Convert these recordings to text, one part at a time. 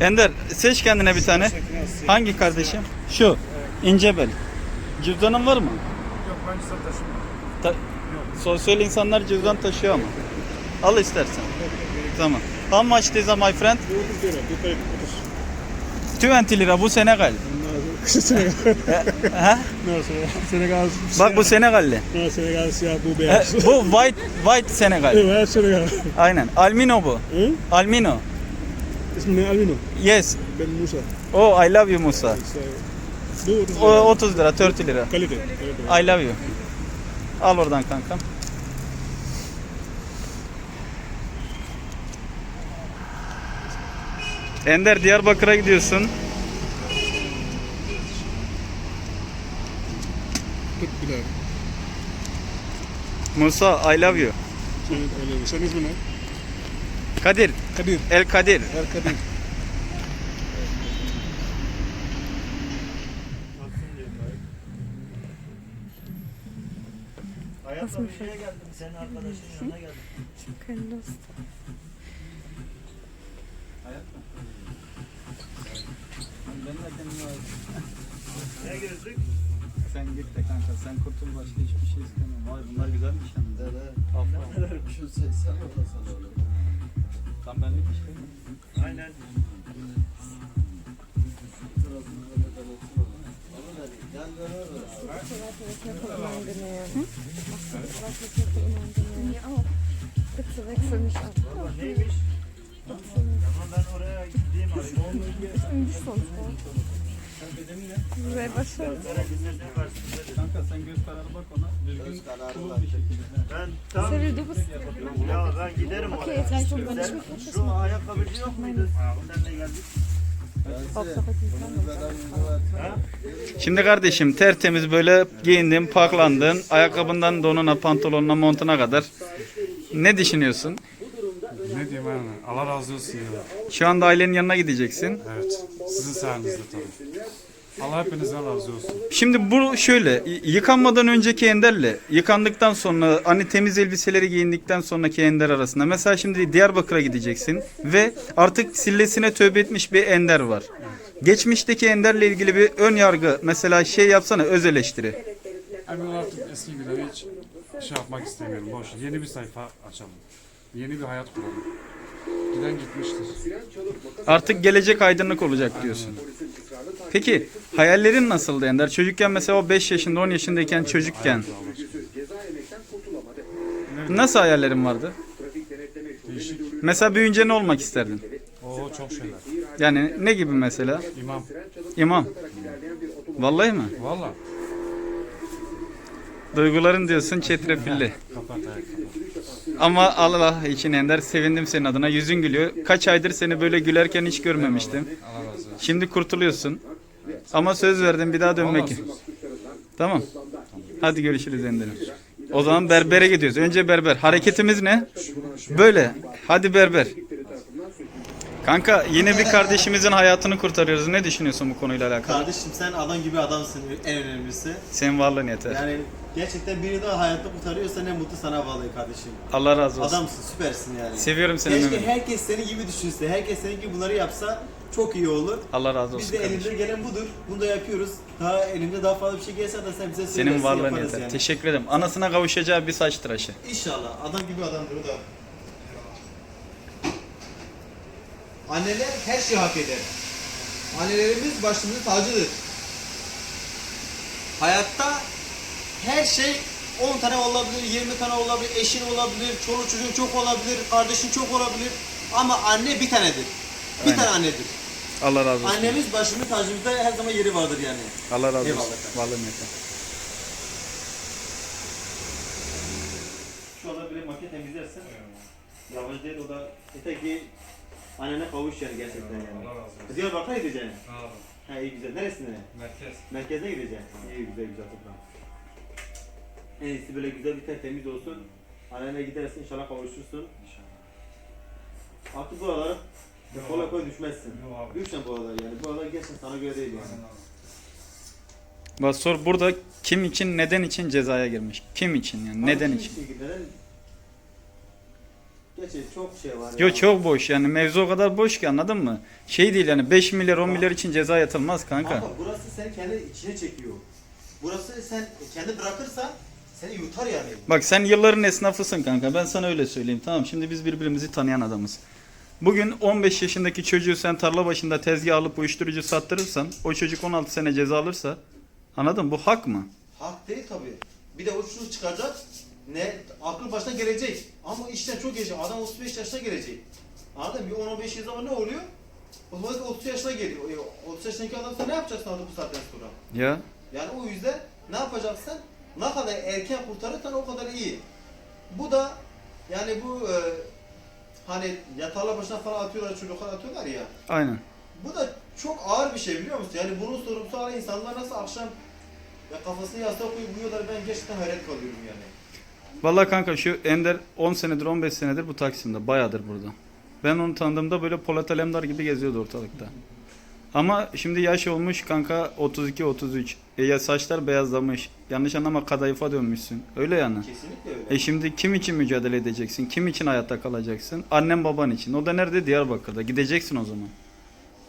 Ender seç kendine bir tane. Hangi kardeşim? Şu. İncebel. Cüzdanın var mı? Yok ben cüzdan taşımıyorum. Ta- sosyal insanlar cüzdan taşıyor ama. Al istersen. Tamam. How much is my friend? 20 lira bu Senegal. ha? No, Senegal. Bak bu Senegalli. No, Senegal siyah bu beyaz. bu white white Senegal. Evet, Senegal. Aynen. Albino bu. Hı? Albino. İsmi ne Albino? Yes. Ben Musa. Oh I love you Musa. Bu 30 O 30 lira, 30 lira. Kalite. I love you. Al oradan kankam. Ender Diyarbakır'a gidiyorsun. Musa I love you. Öyle. Senin ismin ne? Kadir. Kadir. El Kadir. El Kadir. Nasıl bir şey? Senin arkadaşın yanına geldim. Kendi dost. Ne gözlük? Sen git de kanka sen kurtul başka hiçbir şey istemem. Vay bunlar güzelmiş yalnız. Evet. Aferin. Şu sen olmasan olur. Tam benlik mi? Aynen. Neymiş? Tamam ben oraya gideyim. Nicht sonst wo. Güneşin karşısında. Kanka sen göz kararı bak ona. Düzgün Göz kararı şekilde. Ben tam Sevil, du bist. ya ben giderim Okay, oraya. wenn ich mich fokus Şu ayakkabıcı yok muydu? Senle geldik. Şimdi kardeşim tertemiz böyle giyindin, paklandın. Ayakkabından donuna, pantolonuna, montuna kadar. Ne düşünüyorsun? Ne diyeyim yani? Allah razı olsun ya. Şu anda ailenin yanına gideceksin. Evet. Sizin sayenizde tabii. Allah hepinizden razı olsun. Şimdi bu şöyle y- yıkanmadan önceki Ender'le yıkandıktan sonra hani temiz elbiseleri giyindikten sonraki Ender arasında mesela şimdi Diyarbakır'a gideceksin ve artık sillesine tövbe etmiş bir Ender var. Geçmişteki Ender'le ilgili bir ön yargı mesela şey yapsana öz eleştiri. Yani ben artık eski gibi hiç şey yapmak istemiyorum. Boş. Yeni bir sayfa açalım. Yeni bir hayat kuralım. Giden gitmiştir. Artık gelecek aydınlık olacak diyorsun. Peki hayallerin nasıldı Ender? Çocukken mesela o 5 yaşında 10 yaşındayken çocukken nasıl hayallerin vardı? Değişik. Mesela büyüyünce ne olmak isterdin? Oo çok şeyler. Yani ne gibi mesela? İmam. İmam. Vallahi mi? Valla. Duyguların diyorsun çetrefilli. Ama Allah için Ender sevindim senin adına. Yüzün gülüyor. Kaç aydır seni böyle gülerken hiç görmemiştim. Şimdi kurtuluyorsun. Ama söz verdim bir daha dönmek. Tamam. Hadi görüşürüz Ender'im. O zaman berbere gidiyoruz. Önce berber. Hareketimiz ne? Böyle. Hadi berber. Kanka yine bir kardeşimizin hayatını kurtarıyoruz. Ne düşünüyorsun bu konuyla alakalı? Kardeşim sen adam gibi adamsın en önemlisi. Senin varlığın yeter. Yani gerçekten birini daha hayatta kurtarıyorsa ne mutlu sana vallahi kardeşim. Allah razı olsun. Adamsın, süpersin yani. Seviyorum seni Keşke Mehmet. herkes senin gibi düşünse, herkes senin gibi bunları yapsa çok iyi olur. Allah razı Biz olsun de kardeşim. elimizde gelen budur. Bunu da yapıyoruz. Daha elimde daha fazla bir şey gelse de sen bize söylersin Senin varlığın yaparız yeter. yani. Teşekkür ederim. Anasına kavuşacağı bir saç tıraşı. İnşallah. Adam gibi adamdır o da. Anneler her şeyi hak eder. Annelerimiz başımızın tacıdır. Hayatta her şey 10 tane olabilir, 20 tane olabilir, eşin olabilir, çoluk çocuğun çok olabilir, kardeşin çok olabilir. Ama anne bir tanedir. Bir Aynen. tane annedir. Allah razı olsun. Annemiz başımızın tacımızda her zaman yeri vardır yani. Allah razı Eyvallah olsun. Varlığın yeter. Şu anda bile makine temizlersin. Yabancı değil o da yeter ki annene kavuş yani gerçekten yani. Allah razı olsun. Diyarbakır'a gideceksin. Sağ olun. Ha iyi güzel. Neresine? Merkez. Merkeze gideceksin. İyi güzel güzel toprağım. En iyisi böyle güzel bir tertemiz olsun. Annene gidersin inşallah kavuşursun. İnşallah. Artık bu aralar Yok kolay abi. kolay düşmezsin. Yok abi. Düşme bu aralar yani. Bu aralar gerçekten sana göre değil yani. Aynen abi. Bak sor burada kim için neden için cezaya girmiş? Kim için yani neden Ama için? şekilde Gerçi çok şey var. Yo ya. çok boş yani mevzu o kadar boş ki anladın mı? Şey değil yani 5 milyar 10 milyar için ceza yatılmaz kanka. Ama burası seni kendi içine çekiyor. Burası sen kendi bırakırsan seni yutar yani. Bak sen yılların esnafısın kanka ben sana öyle söyleyeyim tamam şimdi biz birbirimizi tanıyan adamız. Bugün 15 yaşındaki çocuğu sen tarla başında tezgah alıp uyuşturucu sattırırsan o çocuk 16 sene ceza alırsa anladın mı? Bu hak mı? Hak değil tabii. Bir de o şunu çıkacak. Ne akıl başına gelecek. Ama işten çok gelecek. Adam 35 yaşına gelecek. Anladın mı? Bir 10-15 yıl zaman ne oluyor? Otomatik 30 yaşına geliyor. E, 30 yaşındaki adam sen ne yapacaksın artık bu saatten sonra? Ya Yani o yüzden ne yapacaksın? Ne kadar erken kurtarırsan o kadar iyi. Bu da yani bu e, hani yatarla başına falan atıyorlar, çocuklar atıyorlar ya. aynen. Bu da çok ağır bir şey biliyor musun? Yani bunun sorumlusu olan insanlar nasıl akşam ya kafasını yastığa koyup uyuyorlar ben gerçekten hayret kalıyorum yani. Vallahi kanka şu Ender 10 senedir 15 senedir bu Taksim'de bayağıdır burada. Ben onu tanıdığımda böyle Polat Alemdar gibi geziyordu ortalıkta. Ama şimdi yaş olmuş kanka 32-33. E ya saçlar beyazlamış. Yanlış anlama kadayıfa dönmüşsün. Öyle yani. Kesinlikle öyle. E şimdi kim için mücadele edeceksin? Kim için hayatta kalacaksın? Annem baban için. O da nerede? Diyarbakır'da. Gideceksin o zaman.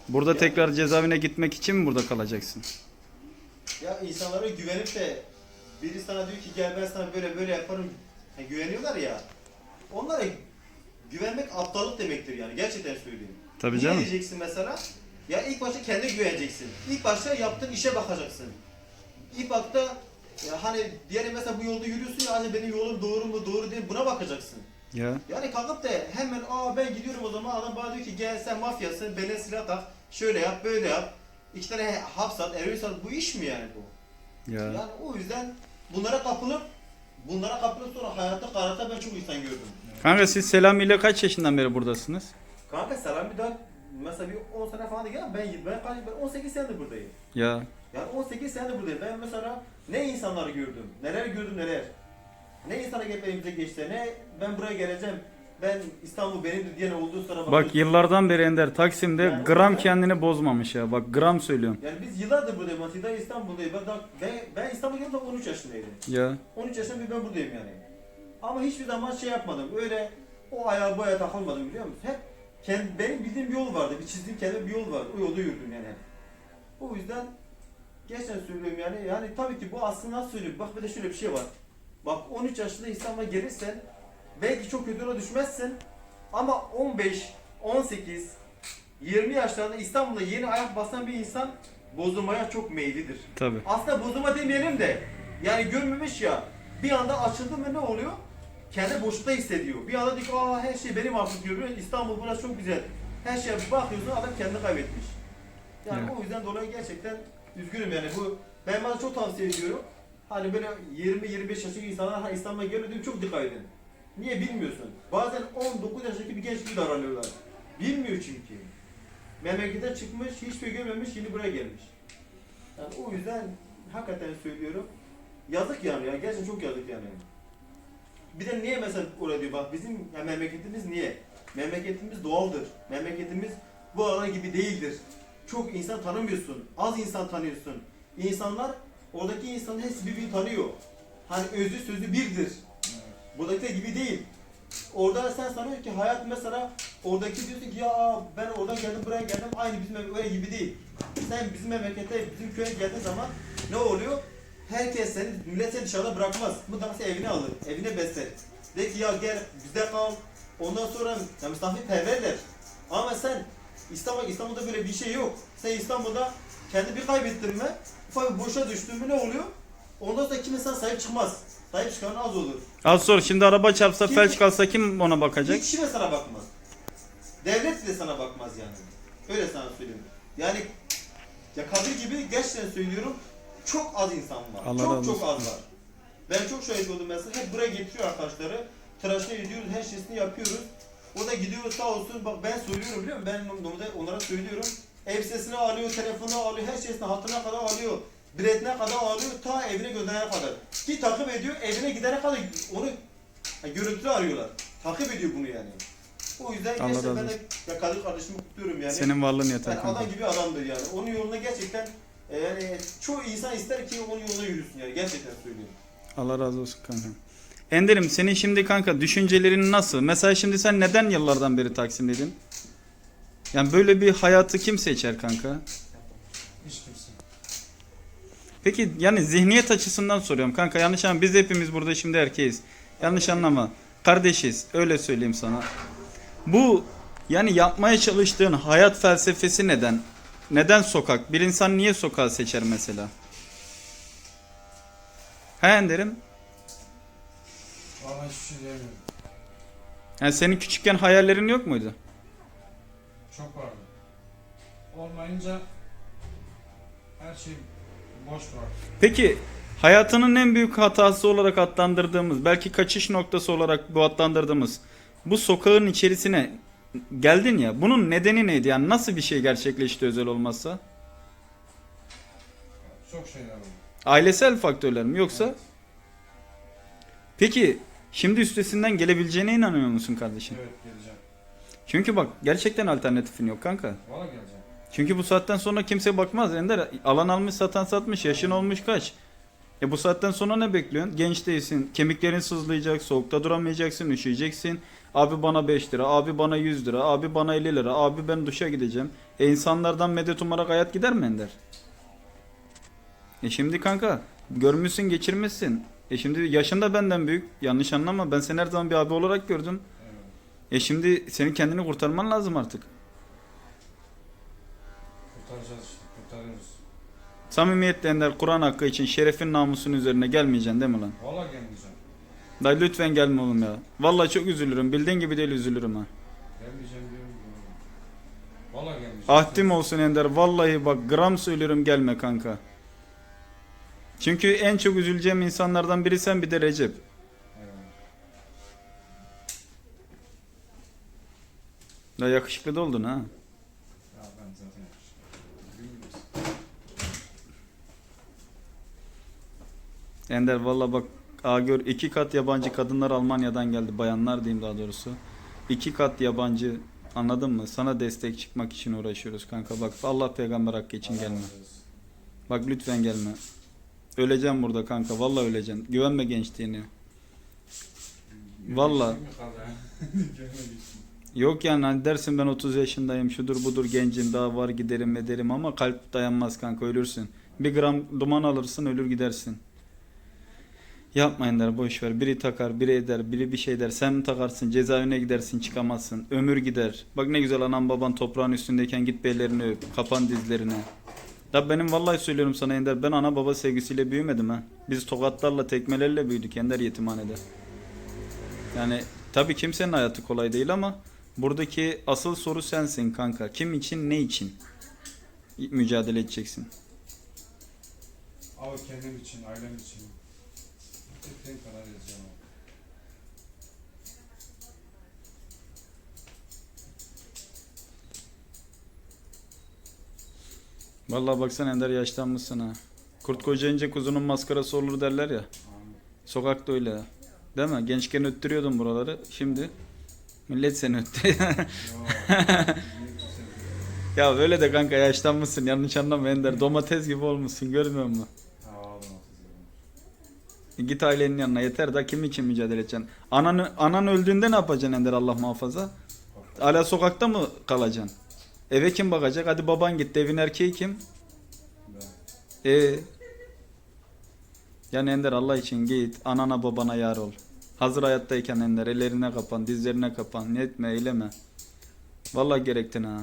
Burada tekrar cezaevine gitmek için mi burada kalacaksın? Ya insanlara güvenip de biri sana diyor ki gel ben sana böyle böyle yaparım. Yani güveniyorlar ya. Onlara güvenmek aptallık demektir yani. Gerçekten söyleyeyim. Tabii canım. diyeceksin mesela? Ya ilk başta kendine güveneceksin. İlk başta yaptığın işe bakacaksın. İlk bakta ya hani diyelim mesela bu yolda yürüyorsun ya hani benim yolum doğru mu doğru değil buna bakacaksın. Ya. Yani kalkıp da hemen aa ben gidiyorum o zaman adam bana diyor ki gel sen mafyasın beline silah tak şöyle yap böyle yap. İki tane hapsat, eroin sat bu iş mi yani bu? Ya. Yani o yüzden bunlara kapılıp bunlara kapılıp sonra hayatta karata ben çok insan gördüm. Kanka siz Selami ile kaç yaşından beri buradasınız? Kanka selam bir daha mesela bir 10 sene falan değil ama ben ben, kaç- ben 18 senedir buradayım. Ya. Yani 18 senedir buradayım. Ben mesela ne insanları gördüm, neler gördüm neler. Ne insana gelip elimize geçti, ne ben buraya geleceğim, ben İstanbul benimdir diyen olduğu sıra Bak yıllardan beri Ender Taksim'de Yani- gram kendini bozmamış ya. Bak gram söylüyorum. Yani biz yıllardır buradayız. Matida İstanbul'dayım. Ben, daha- ben, ben İstanbul'a geldim 13 yaşındaydım. Ya. 13 yaşında bir ben buradayım yani. Ama hiçbir zaman şey yapmadım. Öyle o ayağa bu ayağa takılmadım biliyor musun? Hep kendi, benim bildiğim bir yol vardı. Bir çizdiğim kendime bir yol vardı. O yolda yürüdüm yani hep. O yüzden gerçekten söylüyorum yani. Yani tabii ki bu aslında nasıl söyleyeyim? Bak bir de şöyle bir şey var. Bak 13 yaşında İstanbul'a gelirsen belki çok kötü yola düşmezsin. Ama 15, 18, 20 yaşlarında İstanbul'da yeni ayak basan bir insan bozulmaya çok meyillidir. Tabi. Aslında bozulma demeyelim de yani görmemiş ya bir anda açıldı mı ne oluyor? Kendi boşlukta hissediyor. Bir anda diyor ki aa her şey benim artık diyor. İstanbul burası çok güzel. Her şeye bakıyorsun adam kendini kaybetmiş. Yani Evet. o yüzden dolayı gerçekten üzgünüm yani bu ben bana çok tavsiye ediyorum. Hani böyle 20-25 yaşındaki insanlar İstanbul'a geliyor çok dikkat edin. Niye bilmiyorsun? Bazen 19 yaşındaki bir genç gibi davranıyorlar. Bilmiyor çünkü. Memleketten çıkmış, hiçbir şey görmemiş, şimdi buraya gelmiş. Yani o yüzden hakikaten söylüyorum. Yazık yani ya. Gerçekten çok yazık yani. Bir de niye mesela oraya diyor bak bizim ya memleketimiz niye? Memleketimiz doğaldır. Memleketimiz bu alan gibi değildir. Çok insan tanımıyorsun. Az insan tanıyorsun. İnsanlar oradaki insanın hepsi birbirini tanıyor. Hani özü sözü birdir. Buradakiler gibi değil. Orada sen sanıyorsun ki hayat mesela oradaki diyorsun ki ya ben oradan geldim buraya geldim aynı bizim öyle gibi değil. Sen bizim memlekete bizim köye geldiğin zaman ne oluyor? Herkes seni, millet seni dışarıda bırakmaz. Mutlaka seni evine alır, evine besler. De ki ya gel bizde kal. Ondan sonra ya misafirperverler. Ama sen İstanbul, İstanbul'da böyle bir şey yok. Sen İstanbul'da kendi bir kaybettin mi, ufak bir boşa düştün mü ne oluyor? Ondan sonra kim insan sahip çıkmaz. Sahip çıkan az olur. Az sonra şimdi araba çarpsa Kim- felç kalsa kim ona Bir bakacak? kişi de sana bakmaz. Devlet de sana bakmaz yani. Öyle sana söyleyeyim. Yani ya Kadir gibi gerçekten söylüyorum çok az insan var. Allah çok çok az var. Ben çok şahit oldum mesela. Hep buraya getiriyor arkadaşları. Tıraşını ediyoruz, her şeyini yapıyoruz. O da gidiyor sağ olsun. Bak ben söylüyorum biliyor musun? Ben normalde onlara söylüyorum. Elbisesini alıyor, telefonunu alıyor, her şeysini hatırına kadar alıyor. Biletine kadar alıyor, ta evine gönderene kadar. Ki takip ediyor, evine gidene kadar onu yani görüntülü arıyorlar. Takip ediyor bunu yani. O yüzden Allah gerçekten ben de ya Kadir kardeşimi kutluyorum yani. Senin varlığın yeter yani kanka. adam gibi adamdır yani. Onun yoluna gerçekten e, yani çoğu insan ister ki onun yoluna yürüsün yani. Gerçekten söylüyorum. Allah razı olsun kanka. Ender'im senin şimdi kanka düşüncelerin nasıl? Mesela şimdi sen neden yıllardan beri Taksim'deydin? Yani böyle bir hayatı kim seçer kanka? Peki yani zihniyet açısından soruyorum kanka yanlış anlama biz hepimiz burada şimdi erkeğiz. Yanlış anlama. Kardeşiz öyle söyleyeyim sana. Bu yani yapmaya çalıştığın hayat felsefesi neden? Neden sokak? Bir insan niye sokağı seçer mesela? He Ender'im? Vallahi hiçbir şey diyemiyorum. Yani senin küçükken hayallerin yok muydu? Çok vardı. Olmayınca her şey boş bırak. Peki hayatının en büyük hatası olarak adlandırdığımız, belki kaçış noktası olarak bu adlandırdığımız bu sokağın içerisine geldin ya. Bunun nedeni neydi? Yani nasıl bir şey gerçekleşti özel olmazsa? Çok şeyler oldu. Ailesel faktörler mi yoksa? Peki şimdi üstesinden gelebileceğine inanıyor musun kardeşim? Evet geleceğim. Çünkü bak gerçekten alternatifin yok kanka. Valla geleceğim. Çünkü bu saatten sonra kimse bakmaz Ender. Alan almış satan satmış yaşın olmuş kaç. E bu saatten sonra ne bekliyorsun? Genç değilsin. Kemiklerin sızlayacak. Soğukta duramayacaksın. Üşüyeceksin. Abi bana 5 lira. Abi bana 100 lira. Abi bana 50 lira. Abi ben duşa gideceğim. E insanlardan medet umarak hayat gider mi Ender? E şimdi kanka görmüşsün geçirmişsin. E şimdi yaşın da benden büyük. Yanlış anlama. Ben seni her zaman bir abi olarak gördüm. E şimdi senin kendini kurtarman lazım artık. Kurtaracağız işte. Kurtarıyoruz. Samimiyetle Ender Kur'an hakkı için şerefin namusun üzerine gelmeyeceksin değil mi lan? Valla gelmeyeceğim. Dayı lütfen gelme oğlum ya. Vallahi çok üzülürüm. Bildiğin gibi değil üzülürüm ha. Gelmeyeceğim diyorum. Valla gelmeyeceğim. Ahdim olsun Ender. Vallahi bak gram söylüyorum gelme kanka. Çünkü en çok üzüleceğim insanlardan biri sen bir de Recep. Da yakışıklı da oldun ha. Ya ben zaten yakışıklı. Bilmiyorsun. Ender valla bak aa gör iki kat yabancı kadınlar Almanya'dan geldi. Bayanlar diyeyim daha doğrusu. İki kat yabancı anladın mı? Sana destek çıkmak için uğraşıyoruz kanka. Bak Allah peygamber hakkı için gelme. Bak lütfen gelme. Öleceğim burada kanka. Vallahi öleceksin. Güvenme ha? Görmedik. Yok yani hani dersin ben 30 yaşındayım şudur budur gencim daha var giderim ederim ama kalp dayanmaz kanka ölürsün. Bir gram duman alırsın ölür gidersin. Yapmayın der boş ver. Biri takar, biri eder, biri bir şey der. Sen takarsın, cezaevine gidersin, çıkamazsın. Ömür gider. Bak ne güzel anam baban toprağın üstündeyken git bellerini öp, kapan dizlerine. Ya benim vallahi söylüyorum sana Ender, ben ana baba sevgisiyle büyümedim ha. Biz tokatlarla, tekmelerle büyüdük Ender yetimhanede. Yani tabii kimsenin hayatı kolay değil ama buradaki asıl soru sensin kanka. Kim için, ne için mücadele edeceksin? Abi kendim için, ailem için. Gittiğim kadar yazacağım abi. Vallahi baksana Ender yaşlanmışsın ha. Kurt kocayınca kuzunun maskarası olur derler ya. Sokakta öyle. Değil mi? Gençken öttürüyordun buraları. Şimdi millet seni kimse- ya böyle de kanka yaşlanmışsın. Yanlış anlama Ender. Domates gibi olmuşsun. Görmüyor musun? Git ailenin yanına. Yeter da kim için mücadele edeceksin? Anan, anan öldüğünde ne yapacaksın Ender Allah muhafaza? Hala sokakta mı kalacaksın? Eve kim bakacak? Hadi baban gitti. Evin erkeği kim? Ben. Ee, yani Ender Allah için git anana babana yar ol. Hazır hayattayken Ender ellerine kapan, dizlerine kapan, ne etme, eyleme. Vallahi gerektin ha.